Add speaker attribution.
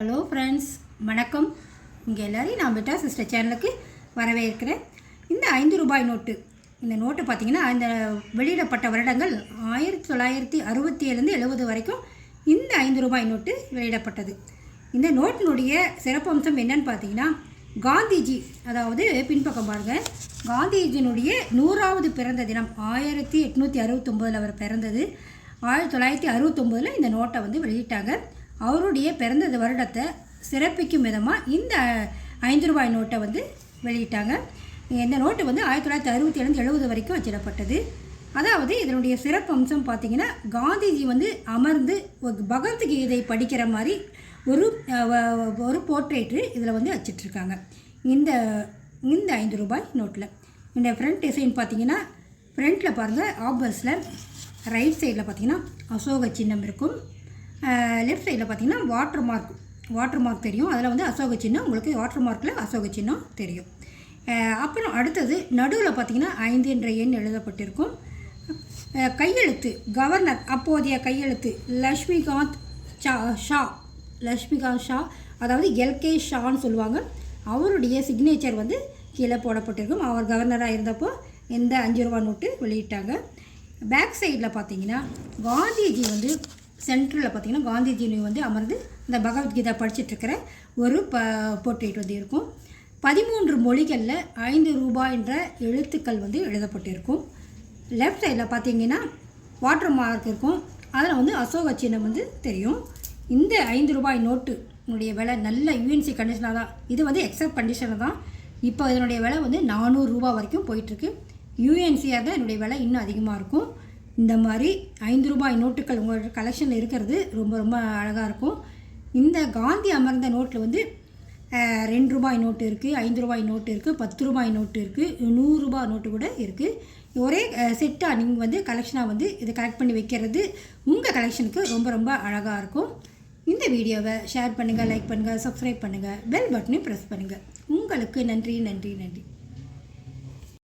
Speaker 1: Hello friends வணக்கம். இங்கே எல்லோரையும் நான் பெட்டா சிஸ்டர் சேனலுக்கு வரவேற்கிறேன். இந்த ஐந்து ரூபாய் நோட்டு. இந்த நோட்டு பார்த்தீங்கன்னா இந்த வெளியிடப்பட்ட வருடங்கள் ஆயிரத்தி தொள்ளாயிரத்தி அறுபத்தி ஏழுலேருந்து எழுபது வரைக்கும் இந்த ஐந்து ரூபாய் நோட்டு வெளியிடப்பட்டது. இந்த நோட்டினுடைய சிறப்பம்சம் என்னன்னு பார்த்தீங்கன்னா காந்திஜி அதாவது பின்பக்கம் பாருங்கள் காந்திஜியினுடைய நூறாவது பிறந்த தினம் ஆயிரத்தி எட்நூற்றி அறுபத்தொம்போதில் அவர் பிறந்தது. ஆயிரத்தி தொள்ளாயிரத்தி அறுபத்தொம்போதில் இந்த நோட்டை வந்து வெளியிட்டாங்க. அவருடைய பிறந்த வருடத்தை சிறப்பிக்கும் விதமாக இந்த ஐந்து ரூபாய் நோட்டை வந்து வெளியிட்டாங்க. இந்த நோட்டு வந்து ஆயிரத்தி தொள்ளாயிரத்தி அறுபத்தி ஏழுந்து எழுபது வரைக்கும் வச்சிடப்பட்டது. அதாவது இதனுடைய சிறப்பு அம்சம் பார்த்திங்கன்னா காந்திஜி வந்து அமர்ந்து ஒரு பகவத்கீதை படிக்கிற மாதிரி ஒரு ஒரு போர்ட்ரேட்டு இதில் வந்து வச்சிட்ருக்காங்க இந்த இந்த ஐந்து ரூபாய் நோட்டில். இந்த ஃப்ரண்ட் டிசைன் பார்த்தீங்கன்னா ஃப்ரண்ட்டில் பாருங்கள் ஆப்பர்ஸில் ரைட் சைடில் பார்த்தீங்கன்னா அசோக சின்னம் இருக்கும். லெஃப்ட் சைடில் பார்த்தீங்கன்னா வாட்டர் மார்க் வாட்டர் மார்க் தெரியும். அதில் வந்து அசோக சின்னம். உங்களுக்கு வாட்டர் மார்க்கில் அசோக சின்னம் தெரியும். அப்புறம் அடுத்தது நடுவில் பார்த்தீங்கன்னா ஐந்து என்ற எண் எழுதப்பட்டிருக்கும். கையெழுத்து. கவர்னர் அப்போதைய கையெழுத்து. லக்ஷ்மிகாந்த் ஷா ஷா. லக்ஷ்மிகாந்த் ஷா. அதாவது எல்கே ஷான்னு சொல்லுவாங்க. அவருடைய சிக்னேச்சர் வந்து கீழே போடப்பட்டிருக்கும். அவர் கவர்னராக இருந்தப்போ இந்த அஞ்சு ரூபா நோட்டு வெளியிட்டாங்க. பேக் சைடில் பார்த்தீங்கன்னா காந்திஜி வந்து சென்ட்ரலில் பார்த்தீங்கன்னா காந்திஜி வந்து அமர்ந்து இந்த பகவத்கீதா படிச்சிட்டு இருக்கிற ஒரு ப போர்ட்ரேட் வந்து இருக்கும். பதிமூன்று மொழிகளில் ஐந்து ரூபாய் என்ற எழுத்துக்கள் வந்து எழுதப்பட்டிருக்கும். லெஃப்ட் சைடில் பார்த்தீங்கன்னா வாட்டர் மார்க் இருக்கும். அதில் வந்து அசோக சின்னம் வந்து தெரியும். இந்த ஐந்து ரூபாய் நோட்டு உடைய விலை நல்ல யூஎன்சி கண்டிஷனாக தான். இது வந்து எக்ஸப்ட் கண்டிஷனில் தான். இப்போ இதனுடைய விலை வந்து நானூறுரூவா வரைக்கும் போயிட்டுருக்கு யூஎன்சியாக தான் என்னுடைய விலை இன்னும் அதிகமாக இருக்கும். இந்த மாதிரி ஐந்து ரூபாய் நோட்டுகள் உங்களோட கலெக்ஷனில் இருக்கிறது ரொம்ப ரொம்ப அழகாக இருக்கும். இந்த காந்தி அமர்ந்த நோட்டில் வந்து ரெண்டு ரூபாய் நோட்டு இருக்குது ஐந்து ரூபாய் நோட்டு இருக்குது பத்து ரூபாய் நோட்டு இருக்குது நூறுரூபா நோட்டு கூட இருக்குது ஒரே செட்டாக நீங்கள் வந்து கலெக்ஷனாக வந்து இதை கலெக்ட் பண்ணி வைக்கிறது உங்கள் கலெக்ஷனுக்கு ரொம்ப ரொம்ப அழகாக இருக்கும். இந்த வீடியோவை ஷேர் பண்ணுங்கள் லைக் பண்ணுங்கள் சப்ஸ்கிரைப் பண்ணுங்கள் பெல் பட்டனையும் ப்ரெஸ் பண்ணுங்கள் உங்களுக்கு நன்றி நன்றி நன்றி.